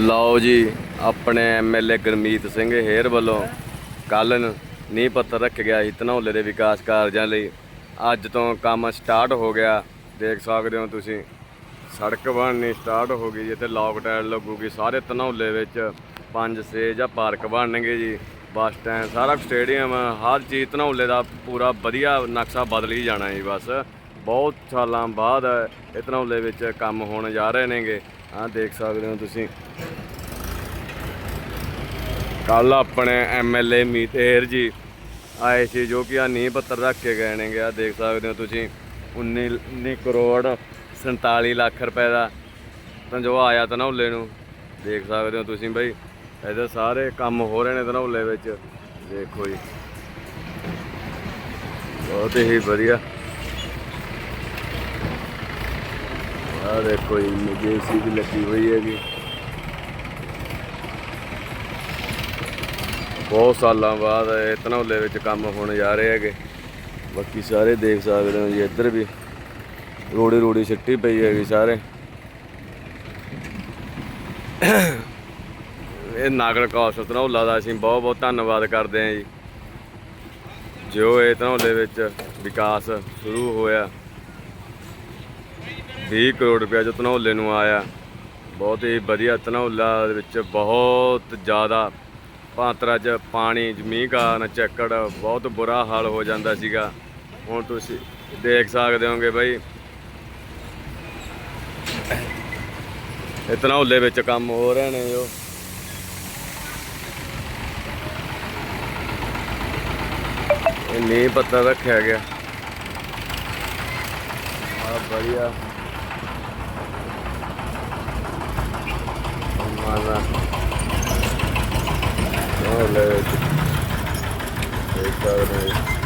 ਲਓ ਜੀ, ਆਪਣੇ ਐਮਐਲਏ ਗੁਰਮੀਤ ਸਿੰਘ ਹੇਰ ਵੱਲੋਂ ਕੱਲ ਨੀਂਹ ਪੱਥਰ ਰੱਖ ਗਿਆ ਸੀ ਧਨੌਲੇ ਦੇ ਵਿਕਾਸ ਕਾਰਜਾਂ ਲਈ। ਅੱਜ ਤੋਂ ਕੰਮ ਸਟਾਰਟ ਹੋ ਗਿਆ। ਦੇਖ ਸਕਦੇ ਹੋ ਤੁਸੀਂ, ਸੜਕ ਬਣਨੀ ਸਟਾਰਟ ਹੋ ਗਈ ਜੀ। ਇੱਥੇ ਲੌਕ ਟਾਇਲ ਲੱਗੂਗੀ, ਸਾਰੇ ਧਨੌਲੇ ਵਿੱਚ 5-6 ਜਾਂ ਪਾਰਕ ਬਣਨਗੇ ਜੀ। ਬੱਸ ਸਟੈਂਡ, ਸਾਰਾ ਸਟੇਡੀਅਮ, ਹਰ ਚੀਜ਼ ਧਨੌਲੇ ਦਾ ਪੂਰਾ ਵਧੀਆ ਨਕਸ਼ਾ ਬਦਲ ਹੀ ਜਾਣਾ ਜੀ ਬਸ। ਬਹੁਤ ਸਾਲਾਂ ਬਾਅਦ ਇਹ ਧਨੌਲੇ ਵਿੱਚ ਕੰਮ ਹੋਣ ਜਾ ਰਹੇ ਨੇਗੇ। ਆਹ ਦੇਖ ਸਕਦੇ ਹੋ ਤੁਸੀਂ। ਕੱਲ ਆਪਣੇ ਐਮਐਲਏ ਮੀਤੇਰ ਜੀ ਆਏ ਸੀ ਜੋ ਕਿ ਆ ਨੀਂਹ ਪੱਤਰ ਰੱਖ ਕੇ ਗਏ ਨੇਗੇ। ਆ ਦੇਖ ਸਕਦੇ ਹੋ ਤੁਸੀਂ 19 19 ਕਰੋੜ 47 ਲੱਖ ਰੁਪਏ ਦਾ ਤਾਂ ਜੋ ਆਇਆ ਧਨੌਲੇ ਨੂੰ ਦੇਖ ਸਕਦੇ ਹੋ ਤੁਸੀਂ ਬਈ, ਇਹਦੇ ਸਾਰੇ ਕੰਮ ਹੋ ਰਹੇ ਨੇ ਧਨੌਲੇ ਵਿੱਚ। ਦੇਖੋ ਜੀ। ਬਹੁਤ ਹੀ ਵਧੀਆ। ਆ ਦੇਖੋ ਜੀ ਜੇਸੀ ਵੀ ਲੱਗੀ ਹੋਈ ਹੈਗੀ। ਬਹੁਤ ਸਾਲਾਂ ਬਾਅਦ ਇਹ ਧਨੌਲੇ ਵਿੱਚ ਕੰਮ ਹੋਣ ਜਾ ਰਹੇ ਹੈਗੇ। ਬਾਕੀ ਸਾਰੇ ਦੇਖ ਸਕਦੇ ਹੋ ਜੀ, ਇੱਧਰ ਵੀ ਰੋੜੀ ਰੋੜੀ ਸਿੱਟੀ ਪਈ ਹੈਗੀ ਸਾਰੇ। ਇਹ ਨਾਗਰ ਕੌਸ਼ਲ ਧਨੌਲਾ ਦਾ ਅਸੀਂ ਬਹੁਤ ਬਹੁਤ ਧੰਨਵਾਦ ਕਰਦੇ ਹਾਂ ਜੀ। ਜੋ ਇਹ ਧਨੌਲੇ ਵਿੱਚ ਵਿਕਾਸ ਸ਼ੁਰੂ ਹੋਇਆ। 20 ਕਰੋੜ ਰੁਪਇਆ ਜੋ ਧਨੌਲੇ ਨੂੰ ਆਇਆ। ਬਹੁਤ ਹੀ ਵਧੀਆ ਧਨੌਲਾ ਦੇ ਵਿੱਚ ਬਹੁਤ ਜ਼ਿਆਦਾ ਪਾਤਰਾ 'ਚ ਪਾਣੀ ਮੀਂਹ ਕਾਰਨ ਚੱਕੜ, ਬਹੁਤ ਬੁਰਾ ਹਾਲ ਹੋ ਜਾਂਦਾ ਸੀਗਾ। ਹੁਣ ਤੁਸੀਂ ਦੇਖ ਸਕਦੇ ਹੋਗੇ ਬਈ। ਇਹ ਧਨੌਲੇ ਵਿੱਚ ਕੰਮ ਹੋ ਰਹੇ ਨੇ ਜੋ। ਇਹ ਨੀਂਹ ਪੱਤਰ ਰੱਖਿਆ ਗਿਆ। ਆ ਬੜੀਆ ਉਹ ਲੈ ਦੇਖ ਸਕਦੇ ਹੋ ਜੀ।